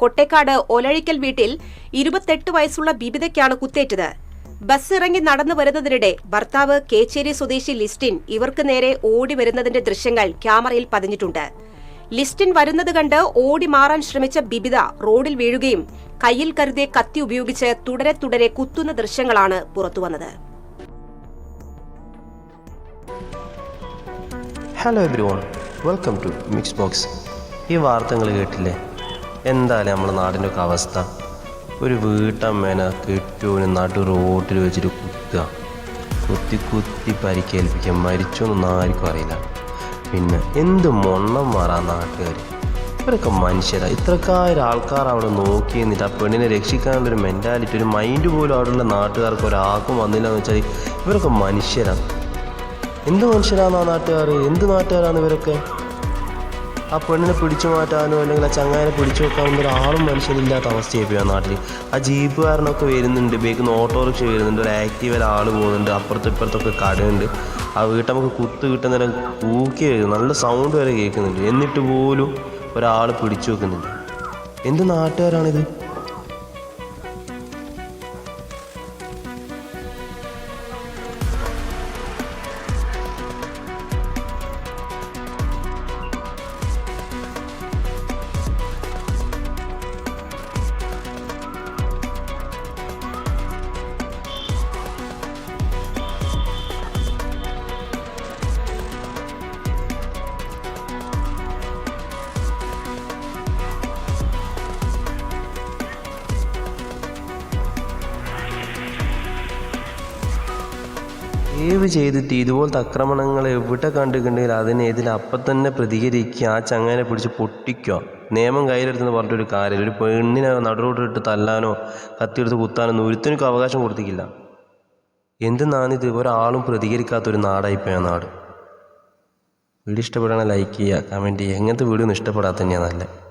കൊട്ടേക്കാട് ഒലഴിക്കൽ വീട്ടിൽ ഇരുപത്തെട്ട് വയസ്സുള്ള ബിബിതയ്ക്കാണ് കുത്തേറ്റത്. ബസ് ഇറങ്ങി നടന്നു വരുന്നതിനിടെ ഭർത്താവ് കേച്ചേരി സ്വദേശി ലിസ്റ്റിൻ ഇവർക്ക് നേരെ ഓടി വരുന്നതിന്റെ ദൃശ്യങ്ങൾ ക്യാമറയിൽ പതിഞ്ഞിട്ടുണ്ട്. ലിസ്റ്റിൻ വരുന്നത് കണ്ട് ഓടി മാറാൻ ശ്രമിച്ച ബിബിത റോഡിൽ വീഴുകയും കയ്യിൽ കരുതിയ കത്തി ഉപയോഗിച്ച് തുടരെ തുടരെ കുത്തുന്ന ദൃശ്യങ്ങളാണ് പുറത്തുവന്നത് hello every welcome to mix box ഈ വാർത്തകൾ കേട്ടില്ലേ? എന്തായാലും നമ്മുടെ നാടിന്റെ ഒക്കെ അവസ്ഥ. ഒരു വീട്ടമ്മേനെ കെട്ടുവിന് നടു റോട്ടിൽ വെച്ചിട്ട് കുത്തുക. കുത്തി കുത്തി പരിക്കേൽപ്പിക്കുക മരിച്ചോന്നൊന്നും ആർക്കും അറിയില്ല. പിന്നെ എന്ത് മൊണ്ണം മാറാ നാട്ടുകാർ ഇവരൊക്കെ മനുഷ്യരാ. ഇത്രക്കാരും ആൾക്കാർ അവിടെ നോക്കി നിന്നിട്ട് ആ പെണ്ണിനെ രക്ഷിക്കാനുള്ളൊരു മെന്റാലിറ്റി ഒരു മൈൻഡ് പോലും അവിടെയുള്ള നാട്ടുകാർക്ക് ഒരാൾക്കും വന്നില്ല എന്ന് വെച്ചാൽ ഇവരൊക്കെ മനുഷ്യരാണ് എന്ത് മനുഷ്യരാണ് നാട്ടുകാർ എന്ത് നാട്ടുകാരാണ് ഇവരൊക്കെ? ആ പെണ്ണിനെ പിടിച്ചു മാറ്റാനോ അല്ലെങ്കിൽ ആ ചങ്ങാനെ പിടിച്ചു വെക്കാവുന്ന ഒരാളും മനുഷ്യനില്ലാത്ത അവസ്ഥയായിപ്പോയി ആ നാട്ടിൽ ആ ജീപ്പുകാരനൊക്കെ വരുന്നുണ്ട് ബേക്കുന്ന ഓട്ടോറിക്ഷ വരുന്നുണ്ട് ഒരു ആക്റ്റീവ് ഒരാൾ പോകുന്നുണ്ട് അപ്പുറത്തും ഇപ്പുറത്തൊക്കെ കടയുണ്ട്. ആ വീട്ടിൽ നമുക്ക് കുത്തു കിട്ടുന്നേരം കൂക്കി വരും നല്ല സൗണ്ട് വരെ കേൾക്കുന്നുണ്ട്. എന്നിട്ട് പോലും ഒരാൾ പിടിച്ചു വെക്കുന്നുണ്ട് എന്ത് നാട്ടുകാരാണിത്? സേവ് ചെയ്തിട്ട് ഇതുപോലത്തെ ആക്രമണങ്ങൾ എവിടെ കണ്ടിട്ടുണ്ടെങ്കിൽ അതിനെ ഇതിൽ അപ്പം തന്നെ പ്രതികരിക്കുക. ആ ചങ്ങനെ പിടിച്ച് പൊട്ടിക്കുക. നിയമം കയ്യിലെടുത്തെന്ന് പറഞ്ഞിട്ടൊരു കാര്യമില്ല. ഒരു പെണ്ണിനെ നടുറോട്ടിട്ട് തല്ലാനോ കത്തിയെടുത്ത് കുത്താനോ ഒരുത്തിനും അവകാശം കൊടുത്തിക്കില്ല എന്തെന്നാണിത് ഒരാളും പ്രതികരിക്കാത്തൊരു നാടായിപ്പോയ നാട്. വീഡിയോ ഇഷ്ടപ്പെടുകയാണെങ്കിൽ ലൈക്ക് ചെയ്യുക കമന്റ് ചെയ്യുക. എങ്ങനത്തെ വീഡിയോ ഒന്നും ഇഷ്ടപ്പെടാത്ത തന്നെയാണ് നല്ലത്.